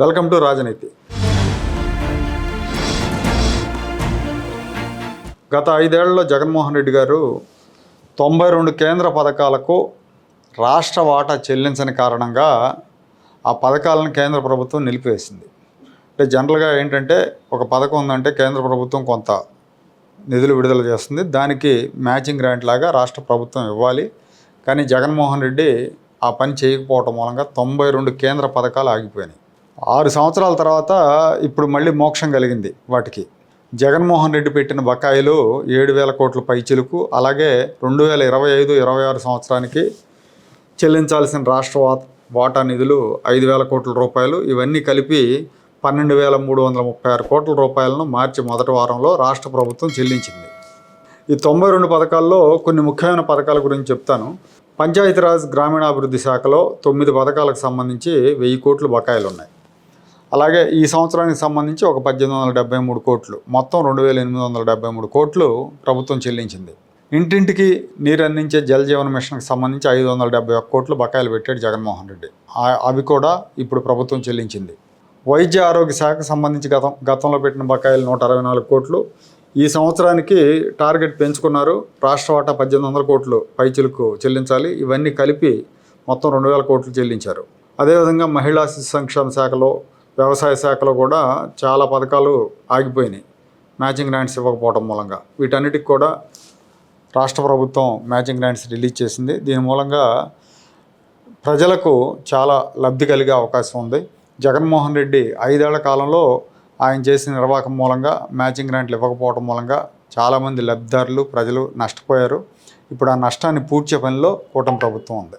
Welcome to రాజనీతి. గత ఐదేళ్ళలో జగన్మోహన్ రెడ్డి గారు తొంభై రెండు కేంద్ర పథకాలకు రాష్ట్ర వాటా చెల్లించని కారణంగా ఆ పథకాలను కేంద్ర ప్రభుత్వం నిలిపివేసింది. అంటే జనరల్గా ఏంటంటే ఒక పథకం ఉందంటే కేంద్ర ప్రభుత్వం కొంత నిధులు విడుదల చేస్తుంది. దానికి మ్యాచింగ్ గ్రాంట్ లాగా రాష్ట్ర ప్రభుత్వం ఇవ్వాలి. కానీ జగన్మోహన్ రెడ్డి ఆ పని చేయకపోవటం మూలంగా తొంభై రెండు కేంద్ర పథకాలు ఆగిపోయినాయి. ఆరు సంవత్సరాల తర్వాత ఇప్పుడు మళ్ళీ మోక్షం కలిగింది వాటికి. జగన్మోహన్ రెడ్డి పెట్టిన బకాయిలు ఏడు వేల కోట్ల పైచిలుకు అలాగే రెండు వేల ఇరవై ఐదు ఇరవై ఆరు సంవత్సరానికి చెల్లించాల్సిన రాష్ట్ర వాటా నిధులు ఐదు వేల కోట్ల రూపాయలు. ఇవన్నీ కలిపి పన్నెండు వేల మూడు వందల ముప్పై ఆరు కోట్ల రూపాయలను మార్చి మొదటి వారంలో రాష్ట్ర ప్రభుత్వం చెల్లించింది. ఈ తొంభై రెండు పథకాల్లో కొన్ని ముఖ్యమైన పథకాల గురించి చెప్తాను. పంచాయతీరాజ్ గ్రామీణాభివృద్ధి శాఖలో తొమ్మిది పథకాలకు సంబంధించి వెయ్యి కోట్లు బకాయిలు ఉన్నాయి అలాగే ఈ సంవత్సరానికి సంబంధించి ఒక పద్దెనిమిది వందల డెబ్బై మూడు కోట్లు మొత్తం రెండు వేల ఎనిమిది వందల డెబ్బై మూడు కోట్లు ప్రభుత్వం చెల్లించింది. ఇంటింటికి నీరు అందించే జల్ జీవన మిషన్కి సంబంధించి ఐదు వందల డెబ్బై ఒక్క కోట్లు బకాయిలు పెట్టాడు జగన్మోహన్ రెడ్డి. అవి కూడా ఇప్పుడు ప్రభుత్వం చెల్లించింది. వైద్య ఆరోగ్య శాఖకు సంబంధించి గతం గతంలో పెట్టిన బకాయిలు నూట అరవై నాలుగు కోట్లు. ఈ సంవత్సరానికి టార్గెట్ పెంచుకున్నారు రాష్ట్ర వాటా పద్దెనిమిది వందల కోట్లు పైచులకు చెల్లించాలి. ఇవన్నీ కలిపి మొత్తం రెండు వేల కోట్లు చెల్లించారు. అదేవిధంగా మహిళా శిశు సంక్షేమ శాఖలో వ్యవసాయ శాఖలో కూడా చాలా పథకాలు ఆగిపోయినాయి. మ్యాచింగ్ గ్రాంట్స్ ఇవ్వకపోవడం మూలంగా. వీటన్నిటికి కూడా రాష్ట్ర ప్రభుత్వం మ్యాచింగ్ గ్రాంట్స్ రిలీజ్ చేసింది. దీని మూలంగా ప్రజలకు చాలా లబ్ధి కలిగే అవకాశం ఉంది. జగన్మోహన్ రెడ్డి ఐదేళ్ళ కాలంలో ఆయన చేసిన నిర్వాహకం మూలంగా మ్యాచింగ్ గ్రాంట్లు ఇవ్వకపోవడం మూలంగా చాలామంది లబ్ధిదారులు ప్రజలు నష్టపోయారు. ఇప్పుడు ఆ నష్టాన్ని పూడ్చే పనిలో కూటమి ప్రభుత్వం ఉంది.